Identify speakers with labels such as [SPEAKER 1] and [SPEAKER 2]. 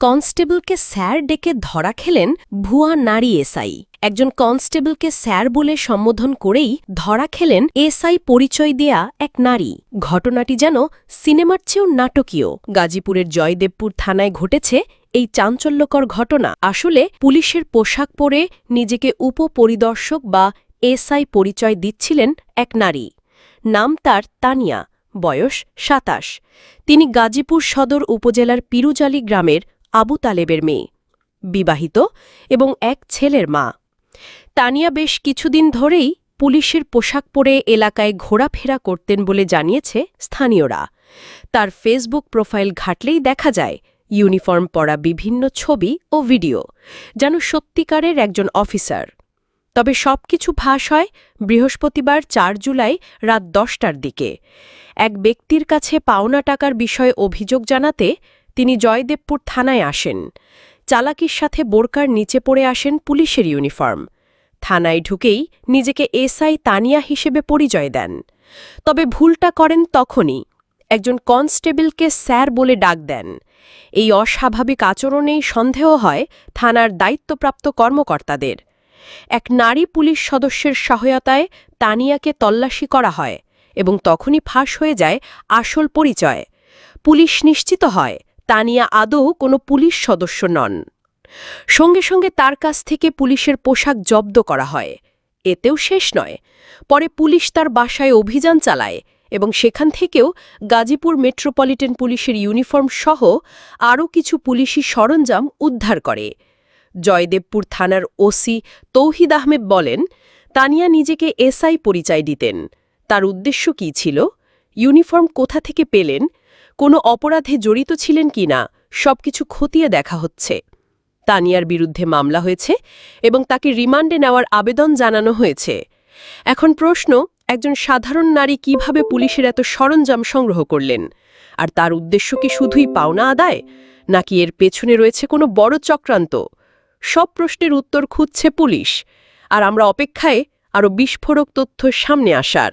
[SPEAKER 1] কনস্টেবলকে sir ডেকে ধরা খেলেন ভুয়া নারী এসআই। একজন কনস্টেবলকে স্যার বলে সম্বোধন করেই ধরা খেলেন এসআই পরিচয় দেয়া এক নারী। ঘটনাটি যেন সিনেমার চেয়েও নাটকীয়। গাজীপুরের জয়দেবপুর থানায় ঘটেছে এই চাঞ্চল্যকর ঘটনা। আসলে পুলিশের পোশাক পরে নিজেকে উপপরিদর্শক বা এসআই পরিচয় দিচ্ছিলেন এক নারী। নাম তার তানিয়া, বয়স সাতাশ। তিনি গাজীপুর সদর উপজেলার পিরুজালি গ্রামের আবু তালেবের মেয়ে, বিবাহিত এবং এক ছেলের মা। তানিয়া বেশ কিছুদিন ধরেই পুলিশের পোশাক পরে এলাকায় ঘোরাফেরা করতেন বলে জানিয়েছে স্থানীয়রা। তার ফেসবুক প্রোফাইল ঘাটলেই দেখা যায়, ইউনিফর্ম পরা বিভিন্ন ছবি ও ভিডিও, যেন সত্যিকারের একজন অফিসার। তবে সবকিছু ফাঁস হয় বৃহস্পতিবার চার জুলাই রাত দশটার দিকে। এক ব্যক্তির কাছে পাওনা টাকার বিষয়ে অভিযোগ জানাতে তিনি জয়দেবপুর থানায় আসেন। চালাকির সাথে বোরকার নিচে পড়ে আসেন পুলিশের ইউনিফর্ম। থানায় ঢুকেই নিজেকে এসআই তানিয়া হিসেবে পরিচয় দেন। তবে ভুলটা করেন তখনই। একজন কনস্টেবলকে স্যার বলে ডাক দেন। এই অস্বাভাবিক আচরণেই সন্দেহ হয় থানার দায়িত্বপ্রাপ্ত কর্মকর্তাদের। এক নারী পুলিশ সদস্যের সহায়তায় তানিয়াকে তল্লাশি করা হয় এবং তখনই ফাঁস হয়ে যায় আসল পরিচয়। পুলিশ নিশ্চিত হয় তানিয়া আদৌ কোনো পুলিশ সদস্য নন। সঙ্গে সঙ্গে তার কাছ থেকে পুলিশের পোশাক জব্দ করা হয়। এতেও শেষ নয়। পরে পুলিশ তার বাসায় অভিযান চালায় এবং সেখান থেকেও গাজীপুর মেট্রোপলিটন পুলিশের ইউনিফর্ম সহ আরও কিছু পুলিশি সরঞ্জাম উদ্ধার করে। জয়দেবপুর থানার ওসি তৌহিদ আহমেদ বলেন, তানিয়া নিজেকে এসআই পরিচয় দিতেন। তার উদ্দেশ্য কী ছিল? ইউনিফর্ম কোথা থেকে পেলেন? কোনো অপরাধে জড়িত ছিলেন কি কিনা সবকিছু খতিয়ে দেখা হচ্ছে। তানিয়ার বিরুদ্ধে মামলা হয়েছে এবং তাকে রিমান্ডে নেওয়ার আবেদন জানানো হয়েছে। এখন প্রশ্ন, একজন সাধারণ নারী কীভাবে পুলিশের এত সরঞ্জাম সংগ্রহ করলেন? আর তার উদ্দেশ্য কি শুধুই পাওনা আদায়? নাকি এর পেছনে রয়েছে কোনো বড় চক্রান্ত? সব প্রশ্নের উত্তর খুঁজছে পুলিশ। আর আমরা অপেক্ষায় আরও বিস্ফোরক তথ্য সামনে আসার।